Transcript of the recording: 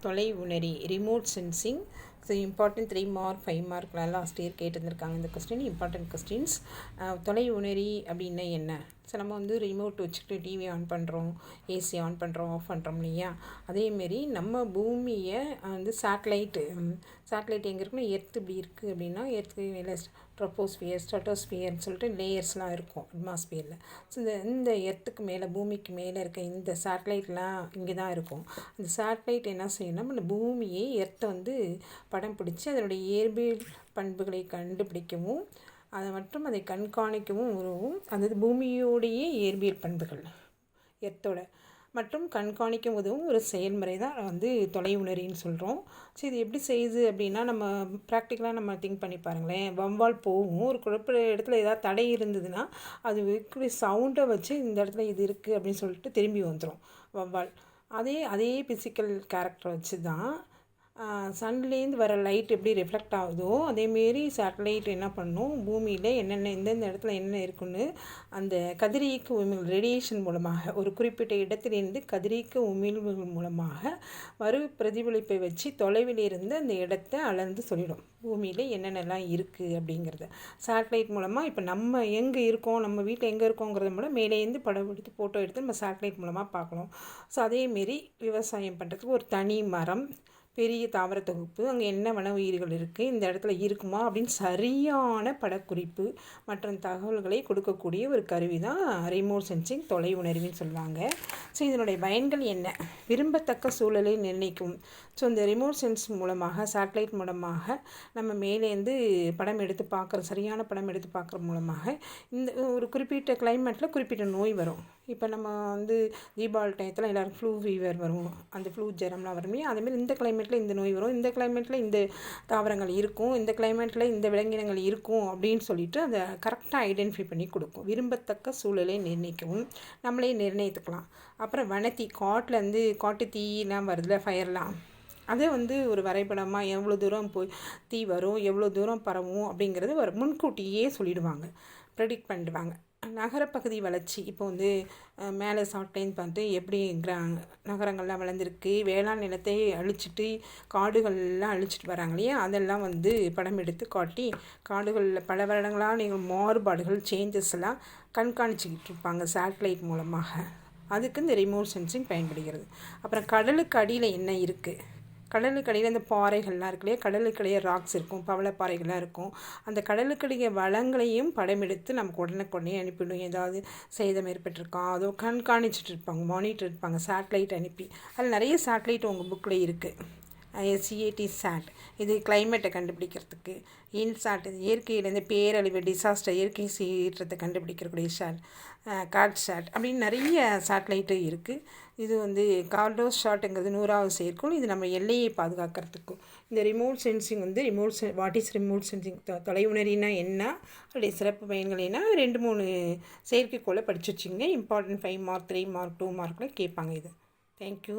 தொலை உணரி remote sensing so important three mark five மார்க்லாம் last year கேட்டிருந்திருக்காங்க இந்த கொஸ்டின் இம்பார்ட்டன்ட் கொஸ்டின்ஸ் தொலை உணரி அப்படின்னா என்ன? ஸோ நம்ம வந்து ரிமோட் வச்சுக்கிட்டு டிவி ஆன் பண்ணுறோம் ஏசி ஆன் பண்ணுறோம் ஆஃப் பண்ணுறோம் இல்லையா? அதேமாரி நம்ம பூமியை வந்து சேட்டலைட்டு சேட்டலைட் எங்கே இருக்குன்னா எர்த் இப்படி இருக்குது அப்படின்னா எர்த்து மேலே ட்ரப்போஸ்பியர் ஸ்டட்டோஸ்பியர்னு சொல்லிட்டு லேயர்ஸ்லாம் இருக்கும் அட்மாஸ்பியரில் ஸோ இந்த இந்த எர்த்துக்கு மேலே பூமிக்கு மேலே இருக்க இந்த சேட்டலைட்லாம் இங்கே தான் இருக்கும். அந்த சேட்டலைட் என்ன செய்யணும் இந்த பூமியை எர்த்தை வந்து படம் பிடிச்சி அதனுடைய இயற்பியல் பண்புகளை கண்டுபிடிக்கவும் அதை மற்றும் அதை கண்காணிக்கவும் உதவும் அதாவது பூமியோடைய இயற்பியல் பண்புகள் எர்த்தோட. மற்றும் கண்காணிக்க உதவும் ஒரு செயல்முறை தான் வந்து தொலை உணரின்னு சொல்கிறோம் ஸோ இது எப்படி செய்யுது அப்படின்னா நம்ம ப்ராக்டிக்கலாக நம்ம திங்க் பண்ணி பாருங்களேன். வம்பால் போகும். ஒரு குழப்ப இடத்துல ஏதாவது தடை இருந்ததுன்னா அது வைக்கிற சவுண்டை வச்சு இந்த இடத்துல இது இருக்குது அப்படின்னு சொல்லிட்டு திரும்பி வந்துடும் வம்பால். அதே அதே ஃபிசிக்கல் கேரக்டர் வச்சு தான் சன்லேருந்து வர லைட் எப்படி ரிஃப்ளெக்ட் ஆகுதோ அதேமாரி சேட்டலைட் என்ன பண்ணும்? பூமியில் என்னென்ன எந்தெந்த இடத்துல என்ன இருக்குன்னு அந்த கதிரியக்க உமிழ் ரேடியேஷன் மூலமாக ஒரு குறிப்பிட்ட இடத்திலிருந்து கதிரியக்க உமிழ்வுகள் மூலமாக மறு பிரதிபலிப்பை வச்சு தொலைவில் இருந்து அந்த இடத்த அளந்து சொல்லிடும். பூமியில் என்னென்னலாம் இருக்குது அப்படிங்கிறத. சேட்டலைட் மூலமாக இப்போ நம்ம எங்கே இருக்கோம் நம்ம வீட்டில் எங்கே இருக்கோங்கிறத மூலம் மேலேருந்து படம் எடுத்து ஃபோட்டோ எடுத்து நம்ம சேட்டலைட் மூலமாக பார்க்கணும். ஸோ அதேமாரி விவசாயம் பண்ணுறதுக்கு ஒரு தனி மரம் பெரிய தாவர தொகுப்பு அங்கே என்ன வன உயிர்கள் இருக்குது இந்த இடத்துல இருக்குமா அப்படின்னு சரியான படக்குறிப்பு மற்ற தகவல்களை கொடுக்கக்கூடிய ஒரு கருவி தான் ரிமோட் சென்சிங் தொலை உணர்வின்னு சொல்லுவாங்க. ஸோ இதனுடைய பயன்கள் என்ன? விரும்பத்தக்க சூழலை நிர்ணயிக்கும். ஸோ இந்த ரிமோட் சென்ஸ் மூலமாக சேட்டலைட் மூலமாக நம்ம மேலேருந்து படம் எடுத்து பார்க்குற சரியான படம் எடுத்து பார்க்குற மூலமாக இந்த ஒரு குறிப்பிட்ட கிளைமேட்டில் குறிப்பிட்ட நோய் வரும். இப்போ நம்ம வந்து தீபாவளி டயத்தில் எல்லோரும் ஃப்ளூ ஃபீவர் வரும். அந்த ஃப்ளூ ஜரம்லாம் வருமே அதேமாரி இந்த கிளைமேட்டில் இந்த நோய் வரும். இந்த கிளைமேட்டில் இந்த தாவரங்கள் இருக்கும். இந்த கிளைமேட்டில் இந்த விலங்கினங்கள் இருக்கும் அப்படின்னு சொல்லிட்டு அதை கரெக்டாக ஐடென்டிஃபை பண்ணி கொடுக்கும். விரும்பத்தக்க சூழலை நிர்ணயிக்கவும் நம்மளே நிர்ணயித்துக்கலாம். அப்புறம் வனத்தி காட்டிலேருந்து காட்டு தீலாம் வருதுல ஃபயர்லாம் அதே வந்து ஒரு வரைபடமாக எவ்வளோ தூரம் போய் தீ வரும் எவ்வளோ தூரம் பரவும் அப்படிங்கிறது ஒரு முன்கூட்டியே சொல்லிடுவாங்க. ப்ரெடிக்ட் பண்ணிடுவாங்க. நகரப்பகுதி வளர்ச்சி இப்போ வந்து மேலே சாட்டைன்னு பார்த்து எப்படி கிரா நகரங்கள்லாம் வளர்ந்துருக்கு வேளாண் நிலத்தை அழிச்சிட்டு காடுகள்லாம் அழிச்சிட்டு வராங்க இல்லையா? அதெல்லாம் வந்து படம் எடுத்து காட்டி காடுகளில் பல வருடங்களாக நீங்கள் மாறுபாடுகள் சேஞ்சஸ் எல்லாம் கண்காணிச்சிக்கிட்டு இருப்பாங்க சேட்டலைட் மூலமாக. அதுக்கு இந்த ரிமோட் சென்சிங் பயன்படுகிறது. அப்புறம் கடலுக்கு அடியில் என்ன இருக்குது கடலுக்கடியில் இந்த பாறைகள்லாம் இருக்கு இல்லையா? ராக்ஸ் இருக்கும் பவளப்பாறைகள்லாம் இருக்கும். அந்த கடலுக்கடிய வளங்களையும் படம் எடுத்து நமக்கு உடனுக்குடனே அனுப்பிவிடும். ஏதாவது சேதம் ஏற்பட்டிருக்கா? அதோ கண்காணிச்சிட்டு இருப்பாங்க மானிட்டர் இருப்பாங்க சேட்டலைட் அனுப்பி. அதில் நிறைய சேட்டலைட் உங்கள் புக்கில் இருக்குது சிஏடி சாட் இது கிளைமேட்டை கண்டுபிடிக்கிறதுக்கு. இன்சாட் இயற்கையிலேருந்து பேரழிவு டிசாஸ்டர் இயற்கை சீற்றத்தை கண்டுபிடிக்கக்கூடிய ஷாட் காட் ஷாட் அப்படின்னு நிறைய சேட்டலைட்டு இருக்குது இது வந்து கார்டோஸ் ஷாட்டுங்கிறது நூறாவது செயற்கோள் இது நம்ம எல்லையை பாதுகாக்கிறதுக்கும். இந்த ரிமோட் சென்சிங் வந்து ரிமோட் சென் வாட் இஸ் ரிமோட் சென்சிங் தொலைவுணரினா என்ன? அதோடைய சிறப்பு பயன்கள் என்ன? ரெண்டு மூணு செயற்கைக்கோளை படித்து வச்சுங்க important five mark three mark two மார்க்கில் கேட்பாங்க இது. தேங்க்யூ